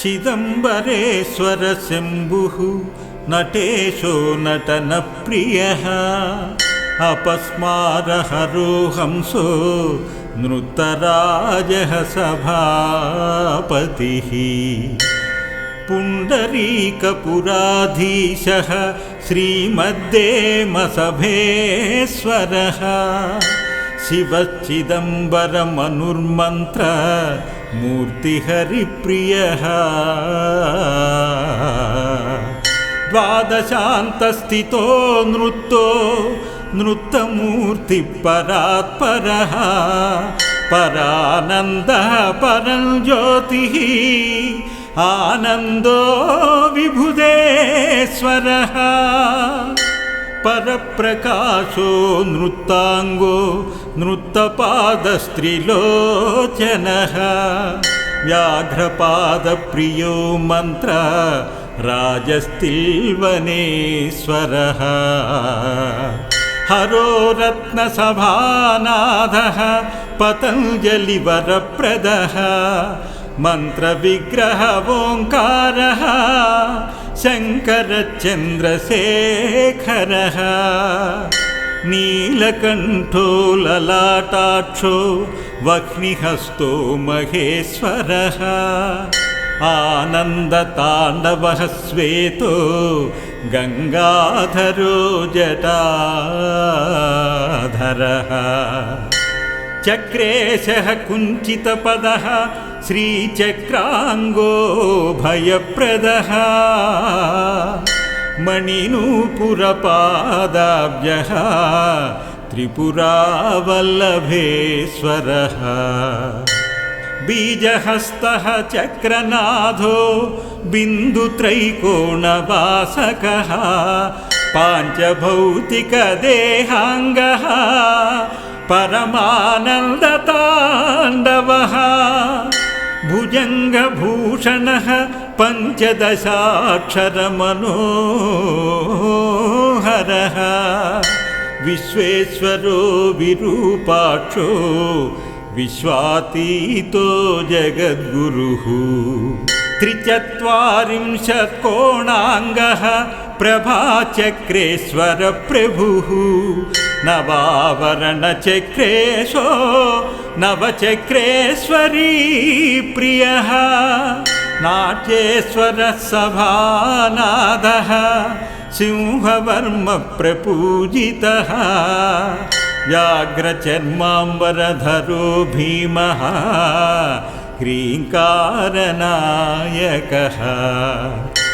चिदम्बरेश्वरशम्भुः नटेशो नटनप्रियः अपस्मारहरो हंसो नृतराजः सभापतिः पुण्डरीकपुराधीशः श्रीमद्देमसभेश्वरः शिवश्चिदम्बरमनुर्मन्त्र मूर्तिहरिप्रियः। द्वादशान्तस्थितो नृत्तो नृत्तमूर्तिपरात्परः। परानन्दः परं ज्योतिः आनन्दो विभुदेश्वरः। परप्रकाशो नृत्ताङ्गो नृत्तपादस्त्रिलोचनः व्याघ्रपादप्रियो मन्त्र राजस्तिल्वनेश्वरः। हरो रत्नसभानाथः पतञ्जलिवरप्रदः मन्त्रविग्रह ओङ्कारः शङ्करचन्द्रशेखरः नीलकण्ठो ललाटाक्षो वह्निहस्तो महेश्वरः। आनन्दताण्डवः श्वेतो गङ्गाधरो जटाधरः। चक्रेशः कुञ्चितपदः श्रीचक्राङ्गो भयप्रदः मणिनूपुरपादाब्जः त्रिपुरावल्लभेश्वरः। बीजहस्तः चक्रनाथो बिन्दुत्रैकोणवासकः पाञ्चभौतिकदेहाङ्गः परमानन्दताण्डवः। भुजङ्गभूषणः पञ्चदशाक्षरमनोहरः विश्वेश्वरो विरूपाक्षो विश्वातीतो जगद्गुरुः त्रिचत्वारिंशत्कोणाङ्गः प्रभाचक्रेश्वरप्रभुः नवावरणचक्रेशो नवचक्रेश्वरी प्रियः नाट्येश्वरः सभानादः सिंहवर्मप्रपूजितः व्याघ्रचर्माम्बरधरो भीमः ह्रीङ्कारनायकः।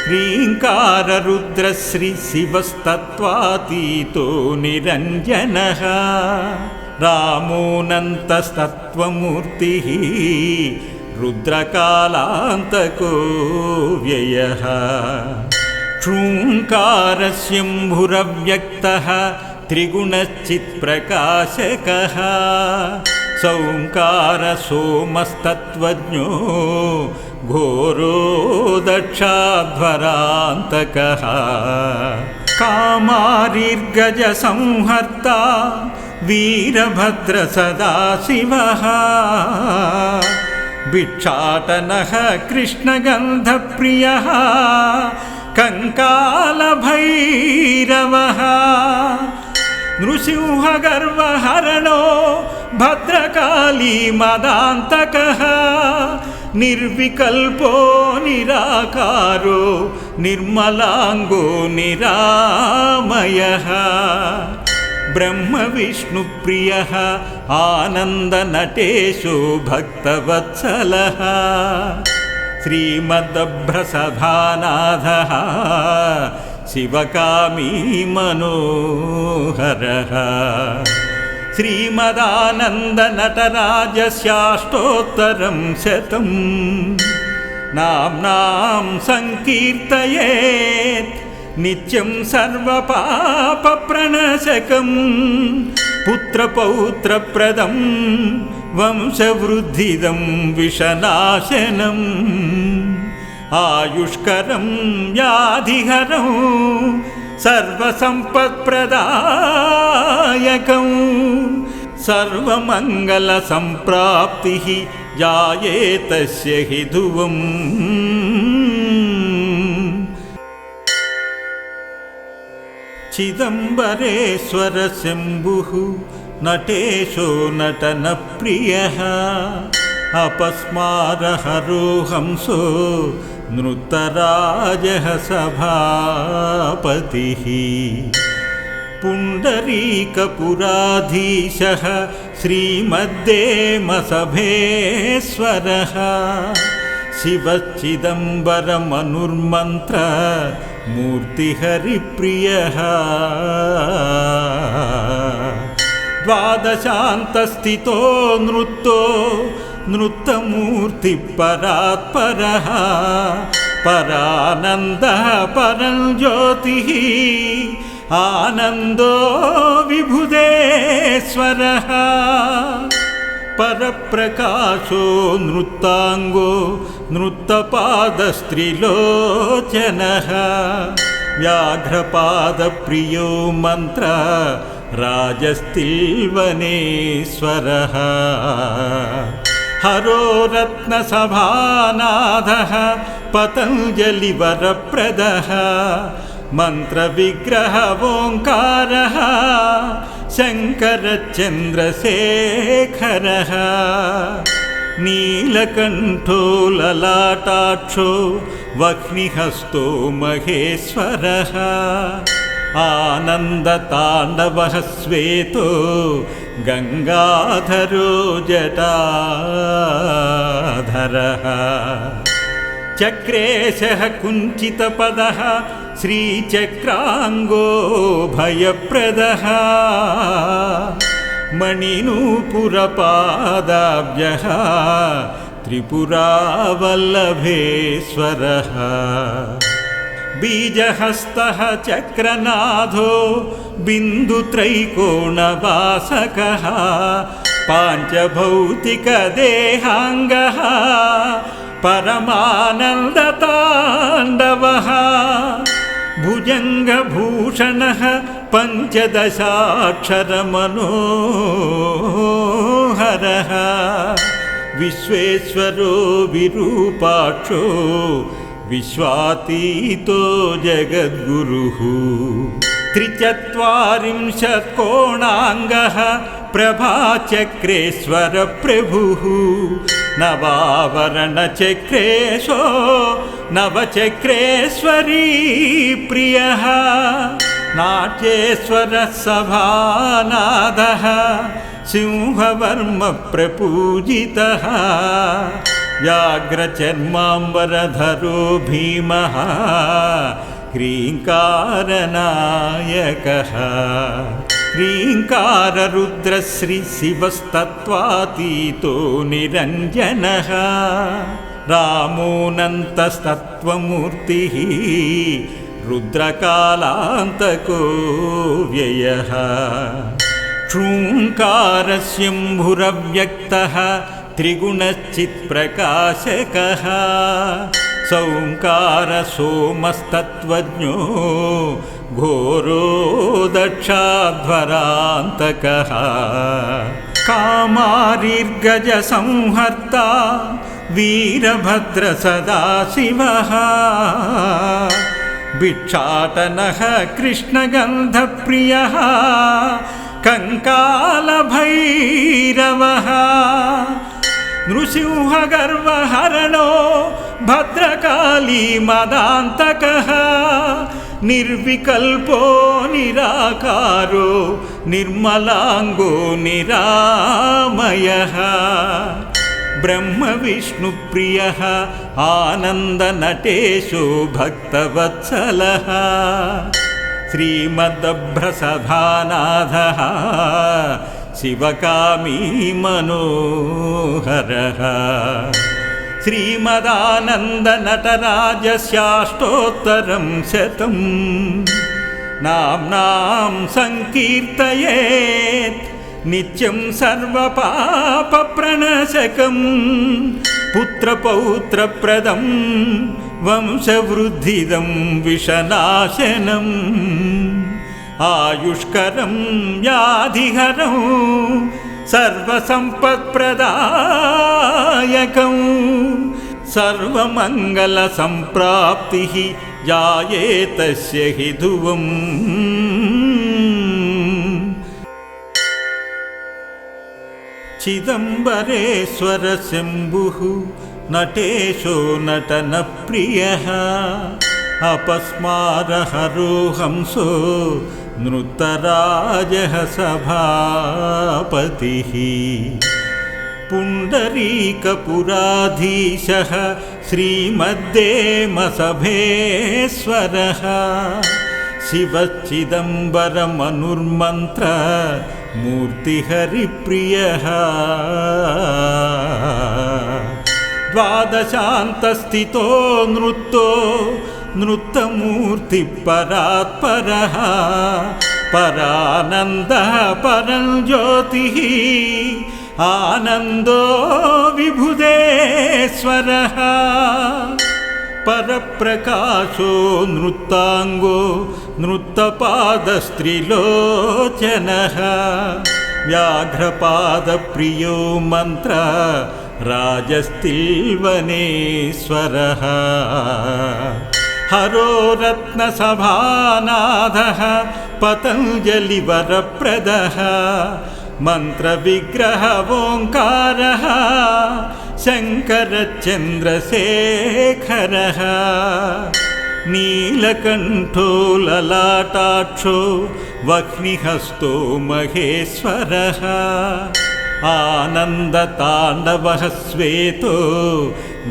ह्रीङ्काररुद्रश्रीशिवस्तत्त्वातीतो निरञ्जनः रामोऽनन्तस्तत्त्वमूर्तिः रुद्रकालान्तको व्ययः क्षूङ्कारस्यम्भुरव्यक्तः त्रिगुणश्चित्प्रकाशकः। सौङ्कारसोमस्तत्त्वज्ञो घोरो दक्षाध्वरान्तकः कामारिर्गजसंहर्ता वीरभद्रसदाशिवः भिक्षाटनः कृष्णगन्धप्रियः कङ्कालभैरवः। नृसिंहगर्वहरणो भद्रकाली मदान्तकः निर्विकल्पो निराकारो निर्मलाङ्गो निरामयः ब्रह्मविष्णुप्रियः आनन्दनटेशो भक्तवत्सलः। श्रीमद्भ्रसभानाथः शिवकामी मनोहरः। श्रीमदानन्दनटराजस्याष्टोत्तरं शतं नाम्नां सङ्कीर्तयेत् नित्यं सर्वपापप्रणशकं पुत्रपौत्रप्रदं वंशवृद्धिदं विषनाशनम् आयुष्करं व्याधिहरं सर्वसम्पत्प्रदायकं सर्वमङ्गलसम्प्राप्तिः जायेतस्य हि ध्रुवम् चिदम्बरेश्वरशम्भुः नटेशो नटनप्रियः अपस्मारहरो हंसो नृतराजः सभापतिः पुण्डरीकपुराधीशः श्रीमद्देमसभेश्वरः शिवचिदम्बरमनुर्मन्त्र मूर्तिहरिप्रियः। द्वादशान्तस्थितो नृत्तो नृत्तमूर्तिपरात्परः। परानन्दः परं ज्योतिः आनन्दो विभुदेश्वरः परप्रकाशो नृत्ताङ्गो नृत्तपादस्त्रिलोचनः। व्याघ्रपादप्रियो मन्त्र राजस्तिल्वनेश्वरः। हरो रत्नसभानाथः पतञ्जलिवरप्रदः। मन्त्रविग्रह ओङ्कारः शङ्करचन्द्रशेखरः नीलकण्ठो ललाटाक्षो वह्निहस्तो महेश्वरः आनन्दताण्डवः श्वेतो गङ्गाधरो जटाधरः। चक्रेशः कुञ्चितपदः श्रीचक्राङ्गो भयप्रदः। मणिनूपुरपादाब्जः त्रिपुरावल्लभेश्वरः। बीजहस्तः चक्रनाथो बिन्दुत्रैकोणवासकः। पाञ्चभौतिकदेहाङ्गः परमानन्दताण्डवः भुजङ्गभूषणः पञ्चदशाक्षरमनोहरः। विश्वेश्वरो विरूपाक्षो विश्वातीतो जगद्गुरुः त्रिचत्वारिंशत्कोणाङ्गः प्रभाचक्रेश्वरप्रभुः। नवावरणचक्रेशो नवचक्रेश्वरी प्रियः। नाट्येश्वरः सभानादः सिंहवर्मप्रपूजितः। व्याघ्रचर्माम्बरधरो भीमः ह्रीङ्कारनायकः। ह्रीङ्काररुद्रश्रीशिवस्तत्त्वातीतो निरञ्जनः। रामोऽनन्तस्तत्त्वमूर्तिः रुद्रकालान्तको व्ययः। शृङ्कारस्यम्भुरव्यक्तः त्रिगुणश्चित्प्रकाशकः सौङ्कारसोमस्तत्त्वज्ञो घोरो दक्षाध्वरान्तकः। कामारिर्गजसंहर्ता वीरभद्रसदाशिवः। भिक्षाटनः कृष्णगन्धप्रियः कङ्कालभैरवः। नृसिंहगर्वहरणो भद्रकाली मदान्तकः निर्विकल्पो निराकारो निर्मलाङ्गो निरामयः। ब्रह्मविष्णुप्रियः आनन्दनटेशो भक्तवत्सलः। श्रीमद्भ्रसभानाथः शिवकामी मनोहरः श्रीमदानन्दनटराजस्याष्टोत्तरं शतं नाम्नां सङ्कीर्तयेत् नित्यं सर्वपापप्रणशकं पुत्रपौत्रप्रदं वंशवृद्धिदं विषनाशनम् आयुष्करं व्याधिहरं सर्वसम्पत्प्रदायकं सर्वमङ्गलसम्प्राप्तिः जायेतस्य हि ध्रुवम् चिदम्बरेश्वरशम्भुः नटेशो नटनप्रियः अपस्मारहरोहंसो नृतराजः सभापतिः पुण्डरीकपुराधीशः श्रीमद्देमसभेश्वरः। शिवचिदम्बरमनुर्मन्त्र मूर्तिहरिप्रियः। द्वादशान्तस्थितो नृत्तो नृत्तमूर्तिपरात्परः परानन्दः परं ज्योतिः आनन्दो विभुदेश्वरः। परप्रकाशो नृत्ताङ्गो नृत्तपादस्त्रिलोचनः व्याघ्रपादप्रियो मन्त्र राजस्तिल्वनेश्वरः हरो रत्नसभानाथः पतञ्जलिवरप्रदः मन्त्रविग्रह ओङ्कारः शङ्करचन्द्रशेखरः। नीलकण्ठो ललाटाक्षो वह्निहस्तो महेश्वरः। आनन्दताण्डवः श्वेतो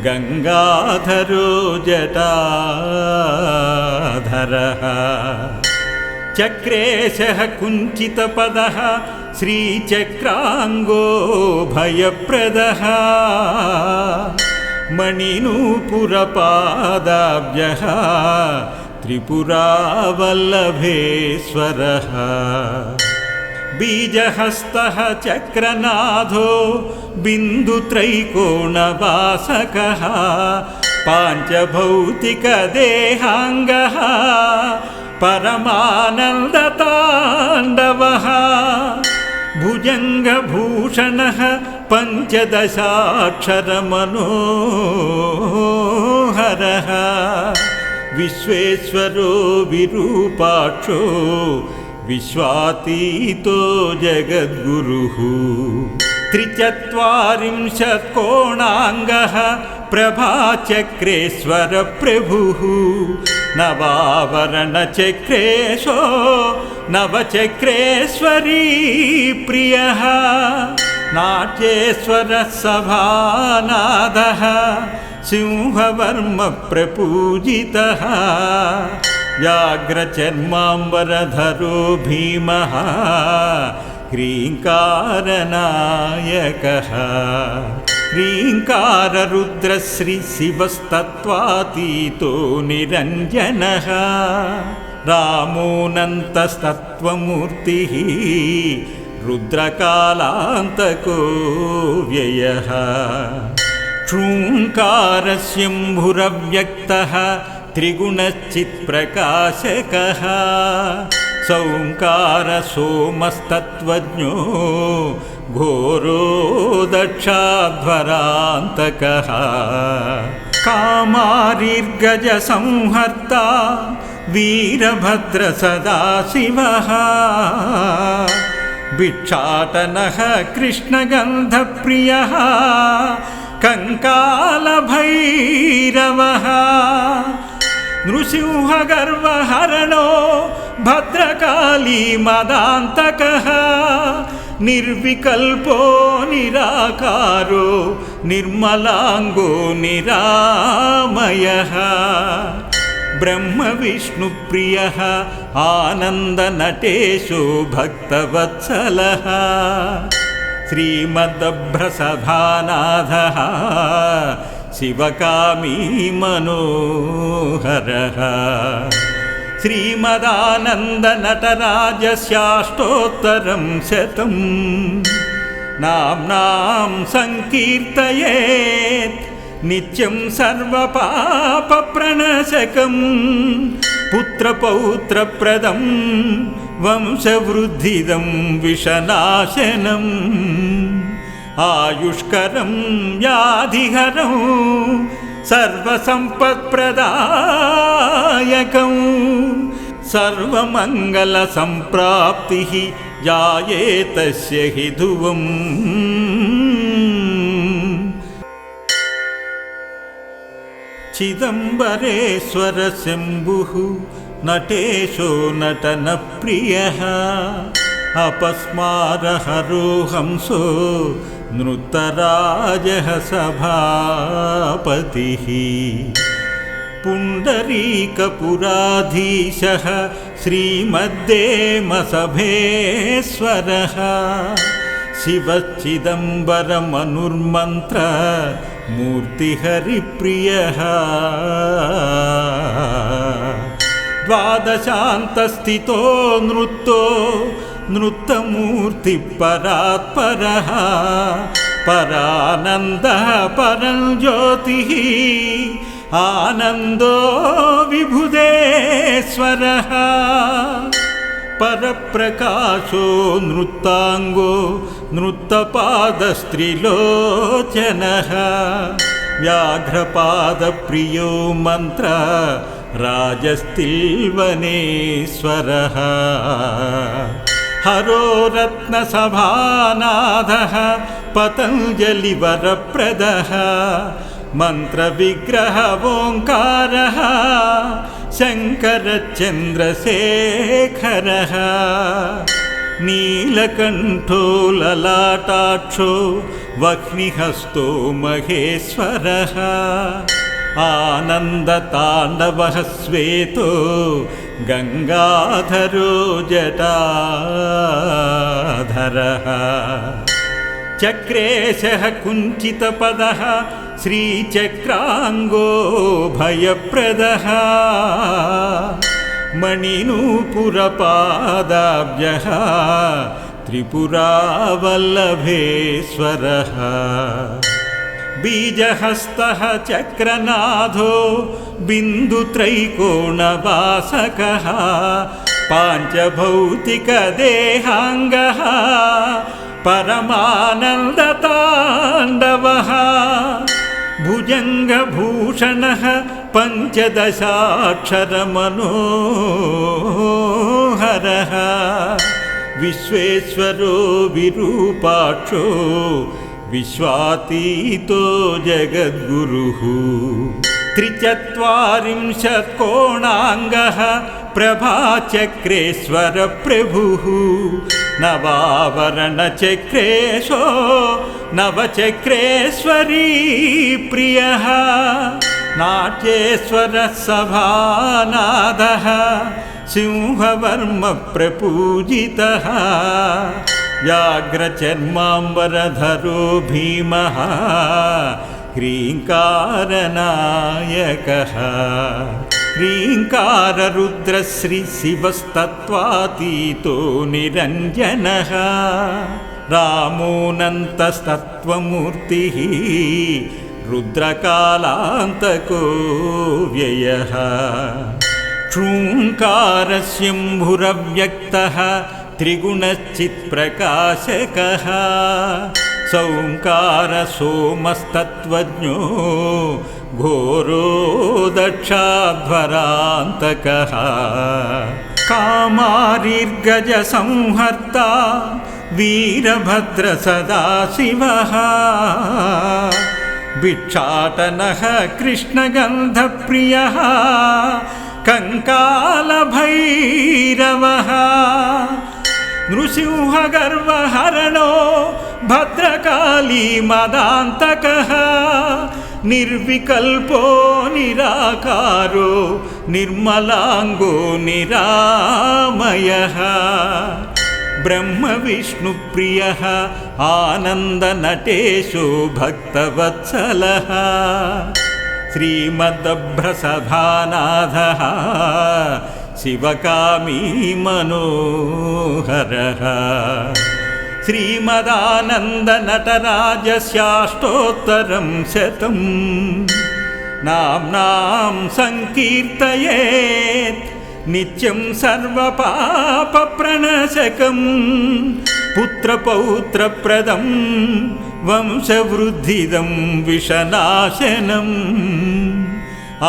गङ्गाधरो जटाधरः चक्रेशः कुञ्चितपदः श्रीचक्राङ्गो भयप्रदः मणिनूपुरपादाब्जः त्रिपुरावल्लभेश्वरः। बीजहस्तः चक्रनाथो बिन्दुत्रैकोणवासकः पाञ्चभौतिकदेहाङ्गः परमानन्दताण्डवः भुजङ्गभूषणः पञ्चदशाक्षरमनोहरः विश्वेश्वरो विरूपाक्षो विश्वातीतो जगद्गुरुः त्रिचत्वारिंशत्कोणाङ्गः प्रभाचक्रेश्वरप्रभुः। नवावरणचक्रेशो नवचक्रेश्वरी प्रियः। नाट्येश्वरः सभानादः सिंहवर्मप्रपूजितः। व्याघ्रचर्माम्बरधरो भीमः ह्रीङ्कारनायकः। ह्रीङ्काररुद्रश्रीशिवस्तत्त्वातीतो निरञ्जनः। रामोऽनन्तस्तत्त्वमूर्तिः रुद्रकालान्तको व्ययः। शृङ्कारस्यम्भुरव्यक्तः त्रिगुणश्चित्प्रकाशकः सौङ्कारसोमस्तत्त्वज्ञो घोरो दक्षाध्वरान्तकः। कामारिर्गजसंहर्ता वीरभद्रसदाशिवः। भिक्षाटनः कृष्णगन्धप्रियः। कङ्कालभैरवः। नृसिंहगर्वहरणो भद्रकाली मदान्तकः निर्विकल्पो निराकारो निर्मलाङ्गो निरामयः ब्रह्मविष्णुप्रियः आनन्दनटेशो भक्तवत्सलः श्रीमदभ्रसभानाथः शिवकामी मनोहरः श्रीमदानन्दनटराजस्याष्टोत्तरं शतं नाम्नां सङ्कीर्तयेत् नित्यं सर्वपापप्रणशकं पुत्रपौत्रप्रदं वंशवृद्धिदं विषनाशनम्। आयुष्करं व्याधिहरं सर्वसम्पत्प्रदायकं सर्वमङ्गलसम्प्राप्तिः जायेतस्य हि ध्रुवम् चिदम्बरेश्वरशम्भुः नटेशो नटनप्रियः अपस्मारहरोहंसो नृतराजः सभापतिः पुण्डरीकपुराधीशः श्रीमद्देमसभेश्वरः शिवश्चिदम्बरमनुर्मन्त्र मूर्तिहरिप्रियः द्वादशान्तस्थितो नृत्तो नृत्तमूर्तिपरात्परः परानन्दः परं ज्योतिः आनन्दो विभुदेश्वरः। परप्रकाशो नृत्ताङ्गो नृत्तपादस्त्रिलोचनः व्याघ्रपादप्रियो मन्त्र राजस्तिल्वनेश्वरः हरो रत्नसभानाथः पतञ्जलिवरप्रदः मन्त्रविग्रह ओङ्कारः शङ्करचन्द्रशेखरः। नीलकण्ठो ललाटाक्षो वह्निहस्तो महेश्वरः। आनन्दताण्डवः श्वेतो गङ्गाधरो जटाधरः चक्रेशः कुञ्चितपदः श्रीचक्राङ्गो भयप्रदः। मणिनूपुरपादाब्जः त्रिपुरावल्लभेश्वरः। बीजहस्तः चक्रनाथो बिन्दुत्रैकोणवासकः पाञ्चभौतिकदेहाङ्गः परमानन्दताण्डवः। भुजङ्गभूषणः पञ्चदशाक्षरमनोहरः। विश्वेश्वरो विरूपाक्षो विश्वातीतो जगद्गुरुः त्रिचत्वारिंशत्कोणाङ्गः प्रभाचक्रेश्वरप्रभुः नवावरणचक्रेशो नवचक्रेश्वरी प्रियः। नाट्येश्वरः सभानादः सिंहवर्मप्रपूजितः। व्याघ्रचर्माम्बरधरो भीमः ह्रीङ्कारनायकः। ह्रीङ्काररुद्रश्रीशिवस्तत्त्वातीतो निरञ्जनः। रामोऽनन्तस्तत्त्वमूर्तिः रुद्रकालान्तको व्ययः। क्षूङ्कारस्यम्भुरव्यक्तः त्रिगुणश्चित्प्रकाशकः सौङ्कारसोमस्तत्त्वज्ञो घोरो दक्षाध्वरान्तकः कामारिर्गजसंहर्ता वीरभद्रसदाशिवः। भिक्षाटनः कृष्णगन्धप्रियः कङ्कालभैरवः। नृसिंहगर्वहरणो भद्रकाली मदान्तकः निर्विकल्पो निराकारो निर्मलाङ्गो निरामयः ब्रह्मविष्णुप्रियः आनन्दनटेशो भक्तवत्सलः श्रीमद्भ्रसभानाथः शिवकामी मनोहरः श्रीमदानन्दनटराजस्याष्टोत्तरं शतं नाम्नां सङ्कीर्तयेत् नित्यं सर्वपापप्रणशकं पुत्रपौत्रप्रदं वंशवृद्धिदं विषनाशनम्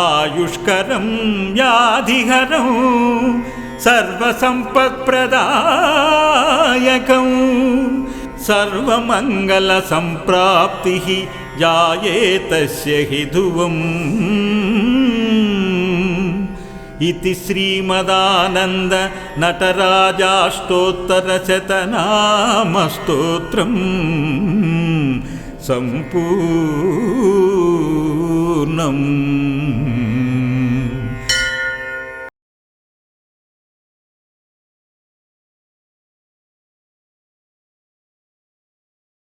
आयुष्करं व्याधिहरं सर्वसम्पत्प्रदायकं सर्वमङ्गलसम्प्राप्तिः जायेतस्य ध्रुवम् इति श्रीमदानन्दनटराजाष्टोत्तरशतनामस्तोत्रम् सम्पूर्णम्